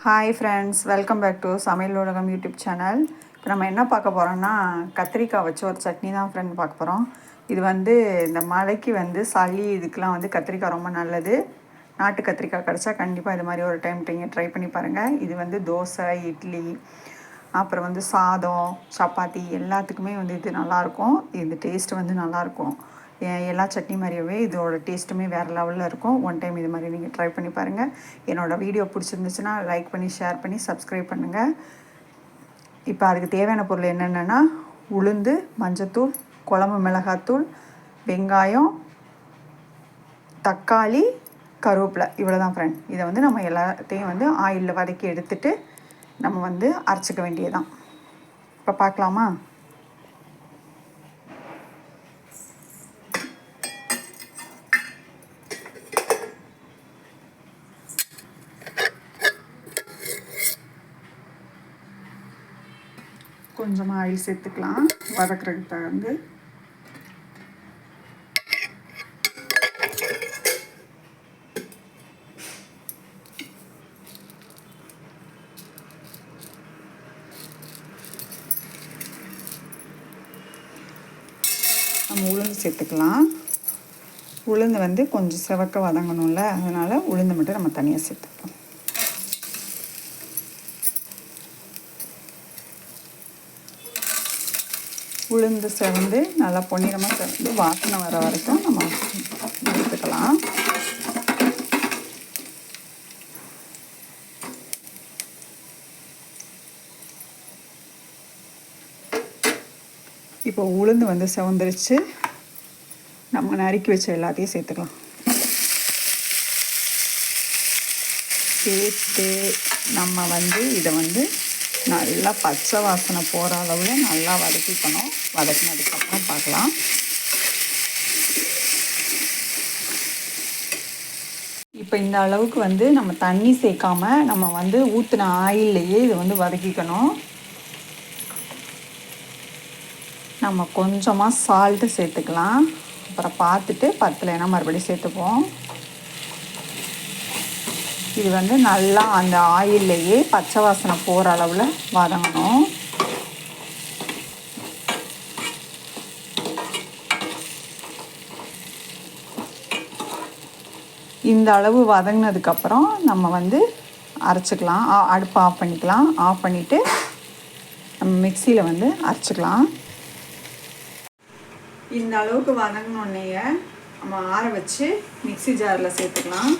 Hi friends welcome back to சமையல் உலகம் YouTube channel இப்போ நம்ம என்ன பார்க்க போகிறோம்னா கத்திரிக்காய் வச்சு ஒரு சட்னி தான் ஃப்ரெண்ட் பார்க்க போகிறோம் இது வந்து இந்த மழைக்கு வந்து சளி இதுக்கெலாம் வந்து கத்திரிக்காய் ரொம்ப நல்லது. நாட்டு கத்திரிக்காய் கிடச்சா கண்டிப்பாக இது மாதிரி ஒரு டைம் நீங்கள் ட்ரை பண்ணி பாருங்கள் இது வந்து தோசை இட்லி அப்புறம் வந்து சாதம் சப்பாத்தி எல்லாத்துக்குமே வந்து இது நல்லாயிருக்கும் இந்த டேஸ்ட் வந்து நல்லாயிருக்கும் எல்லா சட்னி மாதிரியவே இதோட டேஸ்ட்டுமே வேறு லெவலில் இருக்கும். ஒன் டைம் இது மாதிரி நீங்கள் ட்ரை பண்ணி பாருங்கள் என்னோடய வீடியோ பிடிச்சிருந்துச்சுன்னா லைக் பண்ணி ஷேர் பண்ணி சப்ஸ்கிரைப் பண்ணுங்கள் இப்போ அதுக்கு தேவையான பொருள் என்னென்னா உளுந்து மஞ்சத்தூள் குழம்பு மிளகாத்தூள் வெங்காயம் தக்காளி கருவேப்பிலை. இவ்வளோ தான் ஃப்ரெண்ட் இதை வந்து நம்ம எல்லாத்தையும் வந்து ஆயிலில் வதக்கி எடுத்துட்டு நம்ம வந்து அரைச்சிக்க வேண்டியதுதான். இப்போ பார்க்கலாமா? கொஞ்சமாக ஆயில் சேர்த்துக்கலாம். வதக்குறதுக்கு தகுந்து. நம்ம உளுந்து சேர்த்துக்கலாம். உளுந்து வந்து கொஞ்சம் செவக்க வதங்கணும்ல அதனால் உளுந்து மட்டும் நம்ம தனியாக சேர்த்துக்கலாம். உளுந்து செவந்து நல்லா பொன்னிறமாக செவந்து வாசனை வர வரைக்கும் நம்ம எடுத்துக்கலாம். இப்போ உளுந்து வந்து செவந்துருச்சு. நம்ம நறுக்கி வச்ச எல்லாத்தையும் சேர்த்துக்கலாம். சேர்த்து நம்ம வந்து இதை வந்து நல்லா பச்சை வாசனை போகிற அளவில் நல்லா வதக்கிக்கணும். வதக்கினதுக்கப்புறம் பார்க்கலாம். இப்போ இந்த அளவுக்கு வந்து நம்ம தண்ணி சேர்க்காம நம்ம வந்து ஊற்றின ஆயில்லையே இதை வந்து வதக்கிக்கணும். நம்ம கொஞ்சமாக சால்ட்டு சேர்த்துக்கலாம். அப்புறம் பார்த்துட்டு பத்தலைன்னா மறுபடியும் சேர்த்துப்போம். இது வந்து நல்லா அந்த ஆயில்லையே பச்சை வாசனை போகிற அளவில் வதங்கணும். இந்த அளவு வதங்கினதுக்கப்புறம் நம்ம வந்து அரைச்சிக்கலாம். அடுப்பு ஆஃப் பண்ணிக்கலாம். ஆஃப் பண்ணிவிட்டு நம்ம மிக்சியில் வந்து அரைச்சிக்கலாம். இந்த அளவுக்கு வதங்கினோடனே நம்ம ஆற வச்சு மிக்சி ஜாரில் சேர்த்துக்கலாம்.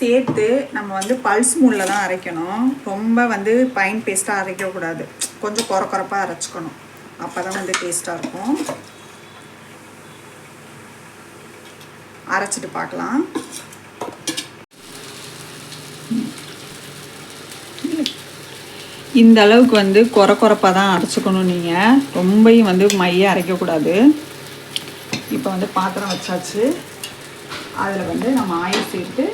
சேர்த்து நம்ம வந்து பல்ஸ் மூலில் தான் அரைக்கணும். ரொம்ப வந்து பைன் பேஸ்ட்டாக அரைக்கக்கூடாது. கொஞ்சம் குற குறப்பாக அரைச்சிக்கணும். அப்போ தான் வந்து டேஸ்ட்டாக இருக்கும். அரைச்சிட்டு பார்க்கலாம். இந்த அளவுக்கு வந்து குற குறப்பாக தான் அரைச்சிக்கணும் நீங்கள் ரொம்பையும் வந்து மைய அரைக்கக்கூடாது. இப்போ வந்து பாத்திரம் வச்சாச்சு. அதில் வந்து நம்ம ஆயில் சேர்த்து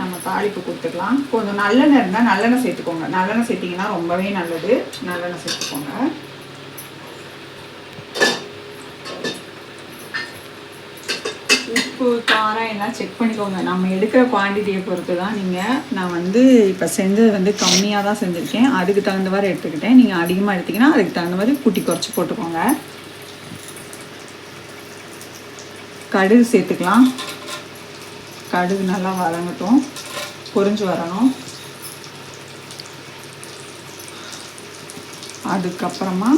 நம்ம தாளிப்பு கொடுத்துக்கலாம். கொஞ்சம் நல்லெண்ணெய் இருந்தால் நல்லெண்ணெய் சேர்த்துக்கோங்க. நல்லெண்ணெய் சேர்த்திங்கன்னா ரொம்பவே நல்லது. நல்லெண்ணெய் சேர்த்துக்கோங்க. உப்பு காரம் எல்லாம் செக் பண்ணிக்கோங்க. நம்ம எடுக்கிற குவான்டிட்டியை பொறுத்து தான் நீங்கள் நான் வந்து இப்போ செஞ்சது வந்து கம்மியாக தான் செஞ்சுருக்கேன். அதுக்கு தகுந்த மாதிரி எடுத்துக்கிட்டேன். நீங்கள் அதிகமாக எடுத்திங்கன்னா அதுக்கு தகுந்த மாதிரி கூட்டி குறைச்சி போட்டுக்கோங்க. கடுகு சேர்த்துக்கலாம். கடுகு நல்லா வதங்கட்டும். பொறிஞ்சு வரணும். அதுக்கப்புறமா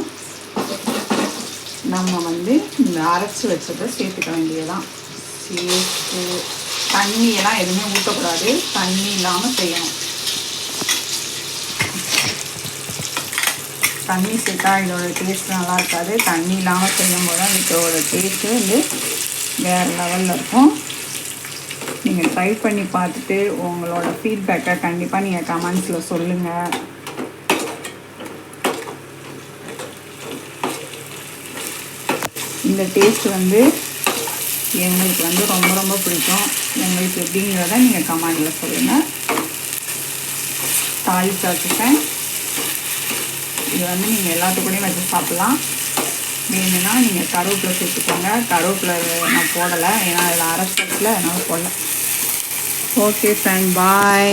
நம்ம வந்து இந்த அரைச்சி வச்சதை சேர்த்துக்க வேண்டியதான் சேர்த்து தண்ணியெல்லாம் எதுவுமே ஊற்றக்கூடாது தண்ணி இல்லாமல் செய்யணும். தண்ணி சேர்த்தா இதோட டேஸ்ட் நல்லா இருக்காது. தண்ணி இல்லாமல் செய்யும் போது இதோட டேஸ்ட்டு வந்து வேறு லெவலில் இருக்கும். நீங்கள் ட்ரை பண்ணி பார்த்துட்டு உங்களோட ஃபீட்பேக்கை கண்டிப்பாக நீங்கள் கமெண்ட்ஸில் சொல்லுங்கள் இந்த டேஸ்ட் வந்து எங்களுக்கு வந்து ரொம்ப ரொம்ப பிடிக்கும். எங்களுக்கு எப்படிங்கிறத நீங்கள் கமெண்டில் சொல்லுங்கள் தாளிச்சாச்சுட்டேன் இது வந்து நீங்கள் எல்லாத்துக்கூடையும் வச்சு சாப்பிட்லாம். வேணும்னா நீங்கள் கருவேப்பிலை சேர்த்துக்கோங்க. கருவேப்பிலை நான் போடலை. ஏன்னா அதில் அரைச்சத்தில் அதனால் போடலை. ஓகே ஃப்ரெண்ட் பாய்